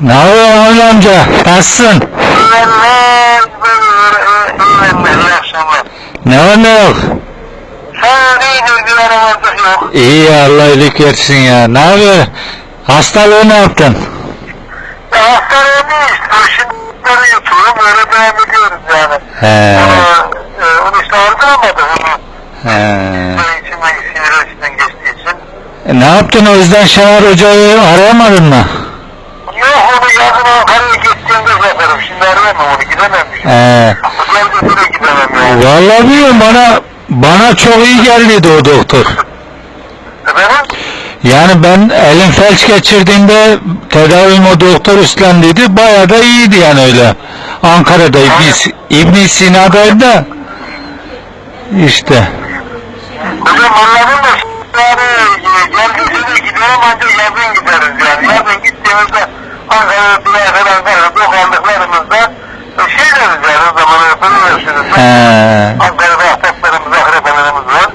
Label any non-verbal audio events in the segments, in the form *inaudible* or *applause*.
Ne yapıyorsun Avni amca? Nasılsın? Ne var ne yok? İyi ya Allah iyilik versin ya. Ne yapıyorsun? Hastalığı ne yaptın? He. Onu işte aldıramadım ama. He. Ben içimden sinir içinden geçtiği için. E, Ne yaptın o yüzden Şener Hoca'yı arayamadın mı? Onu Ankara'ya gittiğimde yaparım. Şimdi arayamam onu gidememişim. He. Geldiğinde de gidemem yani. Vallahi bilmiyorum bana bana çok iyi geldiydi o doktor. Efendim? Yani ben elim felç geçirdiğimde tedavim o doktor üstlendiydi. Bayağı da iyiydi yani öyle. Ankara'da İbn, İbn Sina'daydı da işte. Hocam anladım da yani geldiyse de giderim ancak yazın gideriz yani. Yazın gittiğimizde Bir yer Ankara'da dokandıklarımızda şey deriz yani o zaman yapılıyorsunuz. He. Ankara'da ahbaplarımız, akrabalarımız var.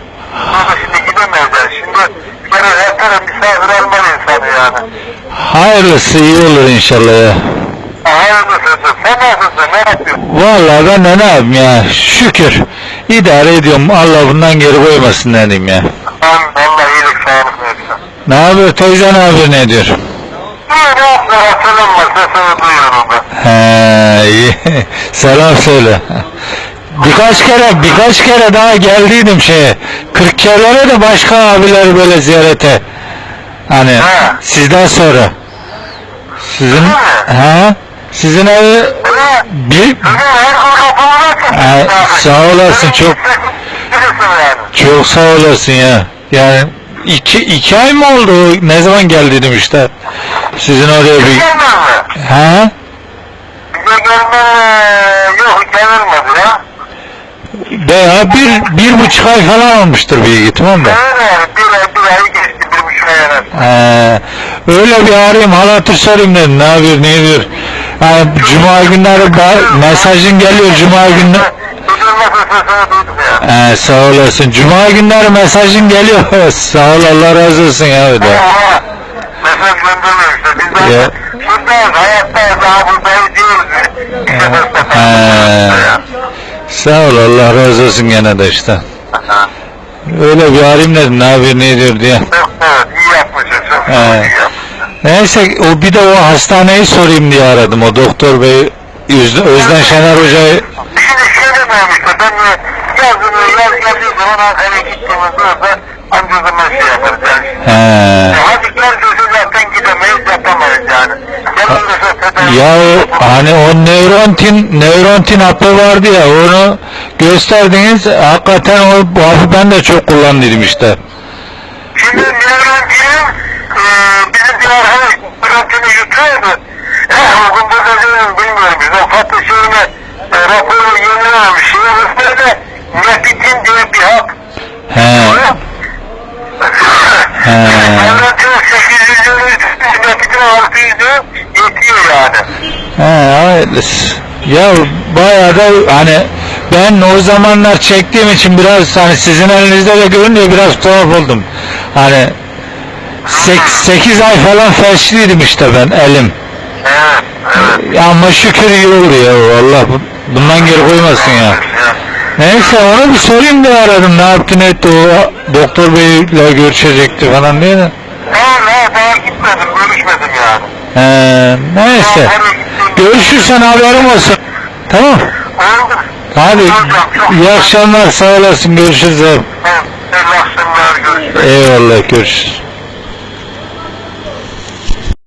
Burada şimdi gidemeyiz yani. Şimdi bir kere her taraf misafir almalı insanı yani. Hayırlısı iyi olur inşallah ya. Hayırlısı. Sen nasılsın? Ne yapıyorsun? Vallahi ben de ne yapayım ya şükür. İdare ediyorum Allah bundan geri koymasın dedim ya. Amin. Allah iyilik sağlık versin. Ne yapıyor teyze ne yapıyor ne diyor? Ne yapsın? Selam var. Sesini duyuyorum ben. He iyi. *laughs* Selam söyle. Birkaç kere birkaç kere daha geldiydim şeye. Kırklareli'ne de başka abiler böyle ziyarete. Hani Ha. sizden sonra. Sizin Öyle mi? ha? Sizin evi bir Bugün her kapımı Ay, sağ olasın, çok- yani. çok sağ olasın ya. Yani iki, iki ay mı oldu? Ne zaman geldiydim işte. Sizin oraya bir Gelmez mi? ha? Bize gelme yok gelmedi ya. Veya bir, bir buçuk ay falan olmuştur büyük ihtimal de. Öyle yani bir ay bir ay geçti bir buçuk ay arası. Ee, öyle bir arayayım hal hatır sorayım dedim. Ne yapıyor ne ediyor. Yani cuma günleri ba- mesajın geliyor cuma günleri. Ee, sağ olasın. Cuma günleri mesajın geliyor. *laughs* sağ ol Allah razı olsun ya öyle. Mesaj göndermiyor Ya. zaten şuradayız, hayattayız, daha buradayız diyoruz. İşte ya. Sağ ol Allah razı olsun gene de işte. Öyle bir arayayım dedim ne yapıyor ne ediyor diye. Evet, iyi yapmışsın. Çok He. iyi yapmışsın. Neyse o bir de o hastaneyi sorayım diye aradım. O doktor bey Özden, Özden Şener Hoca'yı Şimdi şey demeyeyim işte ben yazın yaz geldiği zaman Ankara'ya gittiğimizde orada amca zaman şey yaparız he, E, Hadi geldiyse zaten gidemeyiz Ya o, hani o nörontin nörontin hapı vardı ya onu gösterdiniz hakikaten o bu hapı ben de çok kullandıydım işte. Şimdi nörontinin e, bizim bir arkadaş nörontini yutuyordu. Eh, o gün burada bilmiyorum biz o fatı şeyine e, raporu yenilememiş. Şimdi üstünde nepitin diye bir hap. He, He. Nörontinin he, hayırlısı. Ya bayağı da hani ben o zamanlar çektiğim için biraz hani sizin elinizde de görünüyor biraz tuhaf oldum. Hani 8 ay falan felçliydim işte ben elim. Evet, ama şükür iyi oldu ya Allah bu- bundan geri koymasın ya. Neyse onu bir sorayım diye aradım. Ne yaptı ne etti o doktor beyle görüşecekti falan diye de. Ben ne daha gitmedim, görüşmedim yani. Ee, neyse. Görüşürsen haberim olsun. Tamam. Oldu. Hadi. İyi akşamlar sağ olasın. Görüşürüz abi. Evet, iyi akşamlar, görüşürüz. Eyvallah görüşürüz.